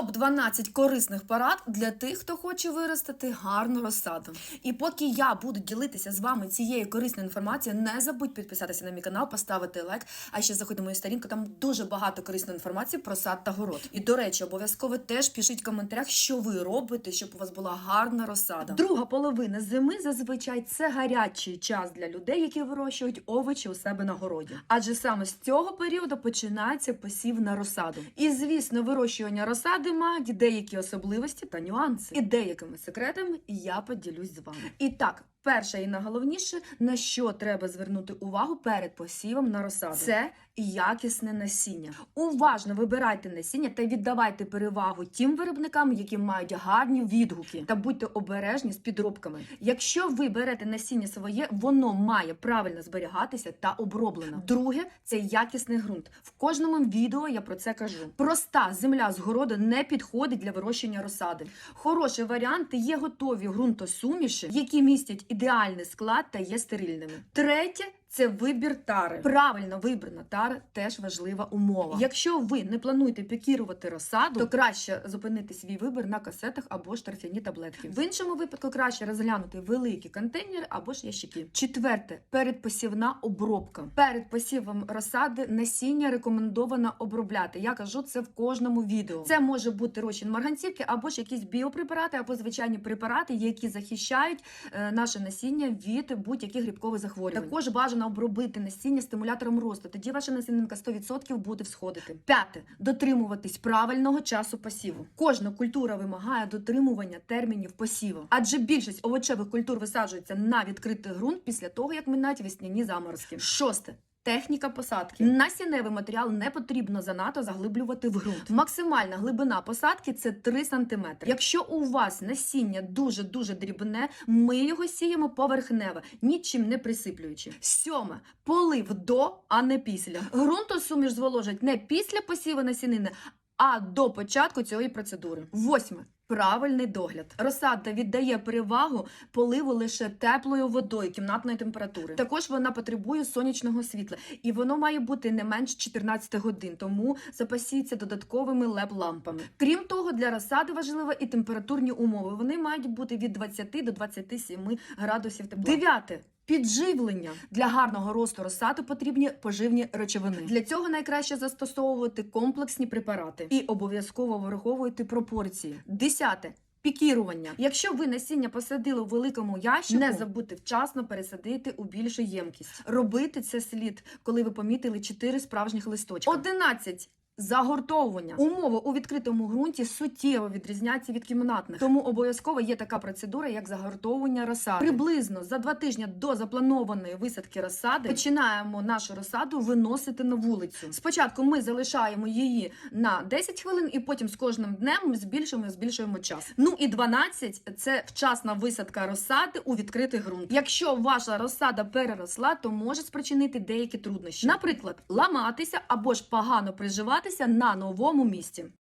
Топ 12 корисних порад для тих, хто хоче виростити гарну розсаду. І поки я буду ділитися з вами цією корисною інформацією, не забудь підписатися на мій канал, поставити лайк. А ще заходь на мою сторінку. Там дуже багато корисної інформації про сад та город. І до речі, обов'язково теж пишіть в коментарях, що ви робите, щоб у вас була гарна розсада. Друга половина зими зазвичай це гарячий час для людей, які вирощують овочі у себе на городі. Адже саме з цього періоду починається посів на розсаду. І звісно, вирощування розсади мають деякі особливості та нюанси. І деякими секретами я поділюсь з вами. І так. Перше і найголовніше, на що треба звернути увагу перед посівом на розсаду, це якісне насіння. Уважно вибирайте насіння та віддавайте перевагу тим виробникам, які мають гарні відгуки, та будьте обережні з підробками. Якщо ви берете насіння своє, воно має правильно зберігатися та оброблено. Друге це якісний ґрунт. В кожному відео я про це кажу. Проста земля з городу не підходить для вирощення розсади. Хороший варіант є готові ґрунтосуміші, які містять ідеальний склад та є стерильними. Третє. Це вибір тари. Правильно вибрана тара теж важлива умова. Якщо ви не плануєте пікірувати розсаду, то краще зупинити свій вибір на касетах або ж торфяні таблетки. В іншому випадку краще розглянути великі контейнери або ж ящики. Четверте передпосівна обробка. Перед посівом розсади насіння рекомендовано обробляти. Я кажу це в кожному відео. Це може бути розчин марганцівки або ж якісь біопрепарати, або звичайні препарати, які захищають е, наше насіння від будь-яких грибкових захворювань. Також бажано обробити насіння стимулятором росту. Тоді ваша насінинка 100% буде всходити. П'яте дотримуватись правильного часу посіву. Кожна культура вимагає дотримування термінів посіву, адже більшість овочевих культур висаджується на відкритий ґрунт після того, як минають весняні заморозки. Шосте. Техніка посадки. Насінневий матеріал не потрібно занадто заглиблювати в ґрунт. Максимальна глибина посадки це 3 см. Якщо у вас насіння дуже дуже дрібне, ми його сіємо поверхнево, нічим не присиплюючи. Сьоме полив до, а не після. Ґрунтосуміш зволожать не після посіву насінини, а до початку цієї процедури. Восьме. Правильний догляд. Розсада віддає перевагу поливу лише теплою водою кімнатної температури. Також вона потребує сонячного світла, і воно має бути не менш 14 годин, тому запасіться додатковими леп лампами. Крім того, для розсади важливі і температурні умови. Вони мають бути від 20 до 27 градусів тепла. Дев'яте. Підживлення для гарного росту розсади потрібні поживні речовини. Для цього найкраще застосовувати комплексні препарати і обов'язково враховувати пропорції. Десяте. Пікірування. Якщо ви насіння посадили у великому ящику, не забудьте вчасно пересадити у більшу ємкість. Робити це слід, коли ви помітили 4 справжніх листочка. 11. Загортовування умови у відкритому ґрунті суттєво відрізняються від кімнатних, тому обов'язково є така процедура, як загортовування розсади. Приблизно за два тижні до запланованої висадки розсади починаємо нашу розсаду виносити на вулицю. Спочатку ми залишаємо її на 10 хвилин, і потім з кожним днем збільшуємо збільшуємо час. Ну і 12 – це вчасна висадка розсади у відкритий ґрунт. Якщо ваша розсада переросла, то може спричинити деякі труднощі, наприклад, ламатися або ж погано приживатися на новому місці.